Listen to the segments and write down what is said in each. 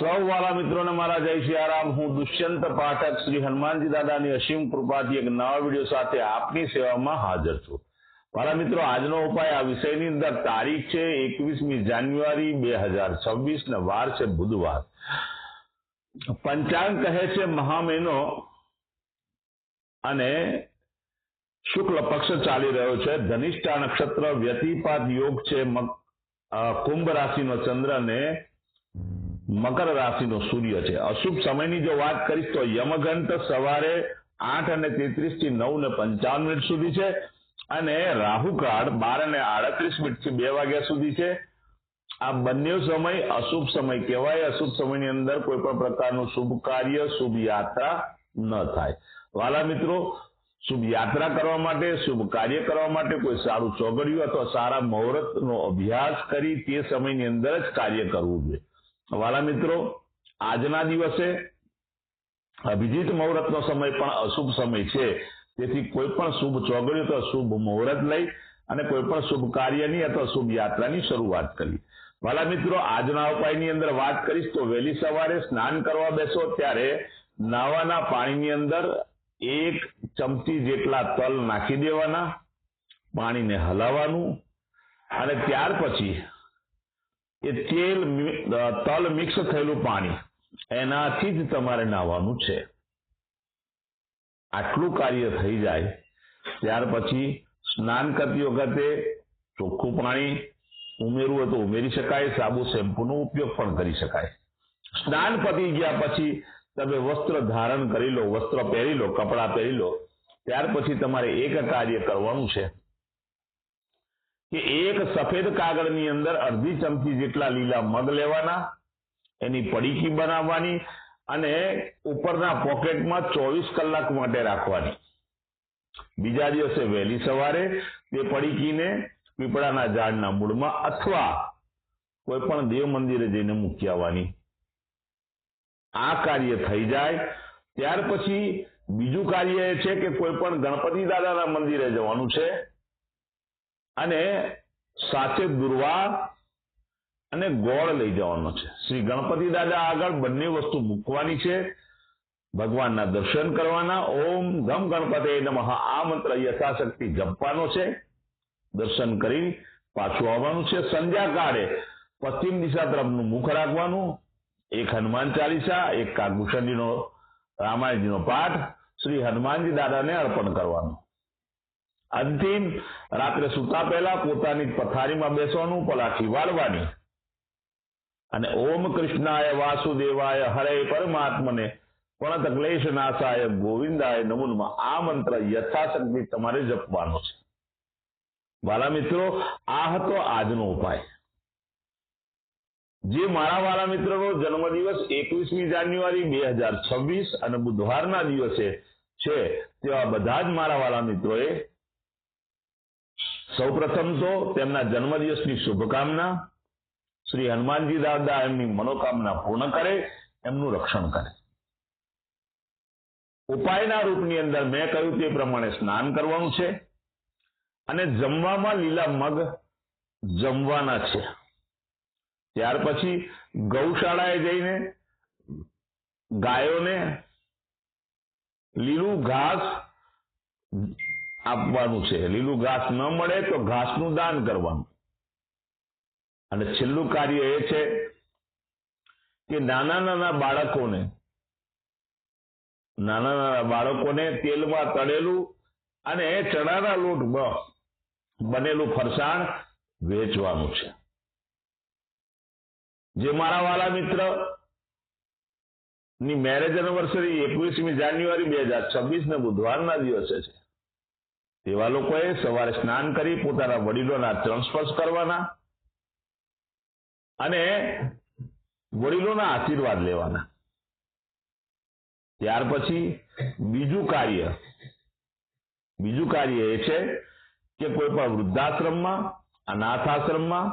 સૌ વાલા મિત્રોને મારા જય સિયારામ હું દુષ્યંત પાઠક શ્રી હનુમાનજી દાદાની અસીમ કૃપાથી એક નવા વીડિયો સાથે આપની સેવામાં હાજર છું. મારા મિત્રો, આજનો ઉપાય આ વિષયની અંદર તારીખ છે એકવીસમી જાન્યુઆરી બે હજાર છવ્વીસ ને વાર છે બુધવાર. પંચાંગ કહે છે મહા મહિનો અને શુક્લ પક્ષ ચાલી રહ્યો છે. ધનિષ્ઠા નક્ષત્ર વ્યતિપાત યોગ છે કુંભ રાશિનો ચંદ્ર અને મકર રાશિનો સૂર્ય છે. અશુભ સમયની જો વાત કરીશ તો યમઘંટ સવારે આઠ અને તેત્રીસથી નવ ને પંચાવન મિનિટ સુધી છે અને રાહુકાળ બાર અને આડત્રીસ મિનિટથી બે વાગ્યા સુધી છે. આ બંને સમય અશુભ સમય કહેવાય. અશુભ સમયની અંદર કોઈ પણ પ્રકારનું શુભ કાર્ય, શુભ યાત્રા ન થાય. વાલા મિત્રો, શુભ યાત્રા કરવા માટે, શુભ કાર્ય કરવા માટે કોઈ સારું ચોગડિયું અથવા સારા મુહૂર્તનો અભ્યાસ કરી તે સમયની અંદર જ કાર્ય કરવું જોઈએ. વાલા મિત્રો, આજના દિવસે અભિજીત મુહૂર્તનો સમય પણ અશુભ સમય છે. તેથી કોઈ પણ શુભ ચોગડિયું તો શુભ મુહૂર્ત લઈ અને કોઈ પણ શુભ કાર્યની અથવા શુભ યાત્રાની શરૂઆત કરી. વાલા મિત્રો, આજના ઉપાયની અંદર વાત કરીશ તો વહેલી સવારે સ્નાન કરવા બેસો ત્યારે નાવાના પાણીની અંદર એક ચમચી જેટલા તલ નાખી દેવાના, પાણીને હલાવવાનું અને ત્યાર પછી એ તેલ તલ મિક્સ થયેલું પાણી. એનાથી જ તમારે નાવાનું છે. આટલું કાર્ય થઈ જાય, ત્યાર પછી સ્નાન કરતી વખતે ચોખ્ખું પાણી ઉમેરવું હોય તો ઉમેરી શકાય, સાબુ શેમ્પૂનો ઉપયોગ પણ કરી શકાય. સ્નાન પતી ગયા પછી તમે વસ્ત્ર ધારણ કરી લો, વસ્ત્ર પહેરી લો, કપડાં પહેરી લો, ત્યાર પછી તમારે એક કાર્ય કરવાનું છે. કે એક સફેદ કાગળની અંદર અડધી ચમચી જેટલા લીલા મગ લેવાના, એની પડીકી બનાવવાની અને ઉપરના પોકેટમાં ચોવીસ કલાક માટે રાખવાની. બીજા દિવસે વહેલી સવારે તે પડીકીને પીપળાના ઝાડના મૂળમાં અથવા કોઈ પણ દેવ મંદિરે જઈને મૂકી આવવાની. આ કાર્ય થઈ જાય, ત્યાર પછી બીજું કાર્ય એ છે કે કોઈ પણ ગણપતિ દાદાના મંદિરે જવાનું છે. અને સાચે દુર્વા અને ગોળ લઈ જવાનો છે. શ્રી ગણપતિ દાદા આગળ બંને વસ્તુ મૂકવાની છે. ભગવાનના દર્શન કરવાના. ઓમ ગમ ગણપતે નમઃ. આ મંત્ર યથાશક્તિ જપવાનો છે. દર્શન કરી પાછું આવવાનું છે. સંધ્યાકાળે પશ્ચિમ દિશા તરફનું મુખ રાખવાનું. એક હનુમાન ચાલીસા, એક કાગભૂષણજીનો રામાયણજીનો પાઠ. શ્રી હનુમાનજી દાદાને અર્પણ કરવાનું. અંતિમ રાત્રે સૂતા પહેલા પોતાની પથારીમાં બેસવાનું, પલાઠી વાળવાની. અને ઓમ કૃષ્ણાય વાસુદેવાય હરે પરમાત્મને પણ ક્લેશ નાશાય ગોવિંદાય નમુનમાં. આ મંત્ર યથાશક્તિ તમારે જપવાનો છે. વાલા મિત્રો આ હતો આજનો ઉપાય. જે મારા વાલા મિત્રનો જન્મદિવસ એકવીસમી જાન્યુઆરી બે હજાર છવ્વીસ અને બુધવારના દિવસે છે, તેવા બધા જ મારા વાલા મિત્રોએ સૌપ્રથમ તો તેમના જન્મદિવસની શુભકામના. શ્રી હનુમાનજી દાદા એમની મનોકામના પૂર્ણ કરે, એમનું રક્ષણ કરે. ઉપાયના રૂપની અંદર મેં કહ્યું તે પ્રમાણે સ્નાન કરવાનું છે. અને જમવામાં લીલા મગ જમવાના છે. ત્યાર પછી ગૌશાળાએ જઈને ગાયોને લીલું ઘાસ આપવાનું છે. લીલું ઘાસ ન મળે તો ઘાસનું દાન કરવાનું. અને છેલ્લું કાર્ય એ છે કે નાના નાના બાળકોને, નાના નાના બાળકોને તેલમાં તળેલું અને ચણાના લોટ બનેલું ફરસાણ વેચવાનું છે. જે મારા વાલા મિત્ર, ની મેરેજ એનિવર્સરી એકવીસમી જાન્યુઆરી બે હજાર છવ્વીસ ને બુધવારના દિવસે છે. તેવા લોકોએ સવારે સ્નાન કરી પોતાના વડીલોના ચરણ સ્પર્શ કરવાના અને વડીલોના આશીર્વાદ લેવાના. ત્યાર પછી બીજું કાર્ય બીજું કાર્ય એ છે કે કોઈ પણ વૃદ્ધાશ્રમમાં, અનાથાશ્રમમાં,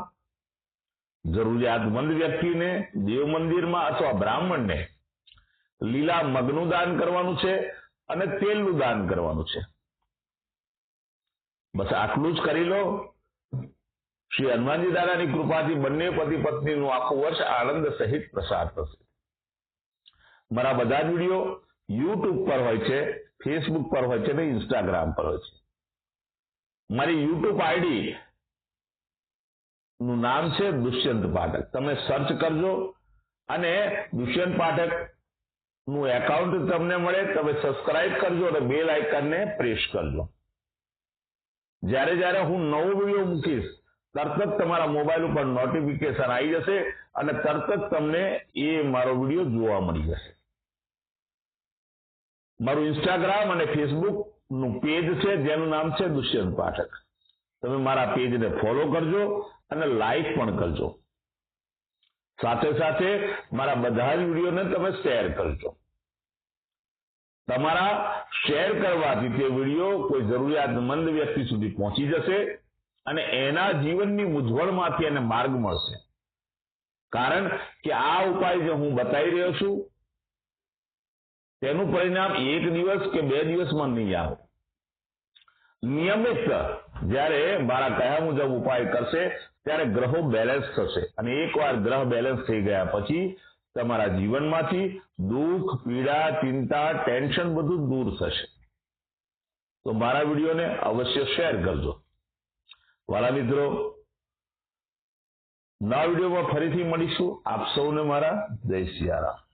જરૂરિયાતમંદ વ્યક્તિને દેવ મંદિરમાં અથવા બ્રાહ્મણને લીલા મગનું દાન કરવાનું છે અને તેલનું દાન કરવાનું છે. બસ આટલું જ કરી લો. શ્રી હનુમાનજી દાદાની કૃપાથી બંને પતિ પત્નીનું આખું વર્ષ આનંદ સહિત પ્રસાર થશે. મારા બધા જ વીડિયો યુટ્યુબ પર હોય છે, ફેસબુક પર હોય છે ને ઇન્સ્ટાગ્રામ પર હોય છે. મારી યુટ્યુબ આઈડી નું નામ છે દુષ્યંત પાઠક. તમે સર્ચ કરજો અને દુષ્યંત પાઠકનું એકાઉન્ટ તમને મળે, તમે સબસ્ક્રાઇબ કરજો અને બેલ આઇકનને પ્રેસ કરજો. જ્યારે જ્યારે હું નવો વીડિયો મૂકીશ, તરત જ તમારા મોબાઈલ ઉપર નોટિફિકેશન આવી જશે અને તરત જ તમને એ મારો વીડિયો જોવા મળી જશે. મારું ઇન્સ્ટાગ્રામ અને ફેસબુકનું પેજ છે, જેનું નામ છે દુષ્યંત પાઠક. તમે મારા પેજને ફોલો કરજો અને લાઈક પણ કરજો. સાથે સાથે મારા બધા જ વિડીયોને તમે શેર કરજો. તમારા શેર કરવાથી તે વીડિયો કોઈ જરૂરિયાતમંદ વ્યક્તિ સુધી પહોંચી જશે અને એના જીવનની મૂંઝવણમાંથી એને માર્ગ મળશે. કારણ કે આ ઉપાય જે હું બતાવી રહ્યો છું, તેનું પરિણામ એક દિવસ કે બે દિવસમાં નહીં આવે. નિયમિત જ્યારે મારા કયા મુજબ ઉપાય કરશે, ત્યારે ગ્રહો બેલેન્સ થશે. અને એકવાર ગ્રહ બેલેન્સ થઈ ગયા પછી તમારા જીવનમાંથી દુઃખ, પીડા, ચિંતા, ટેન્શન બધું દૂર થશે. તો મારા વિડીયોને અવશ્ય શેર કરજો. વાલા મિત્રો નવા વિડીયોમાં ફરીથી મળીશું. આપ સૌને મારા જય સિયારામ.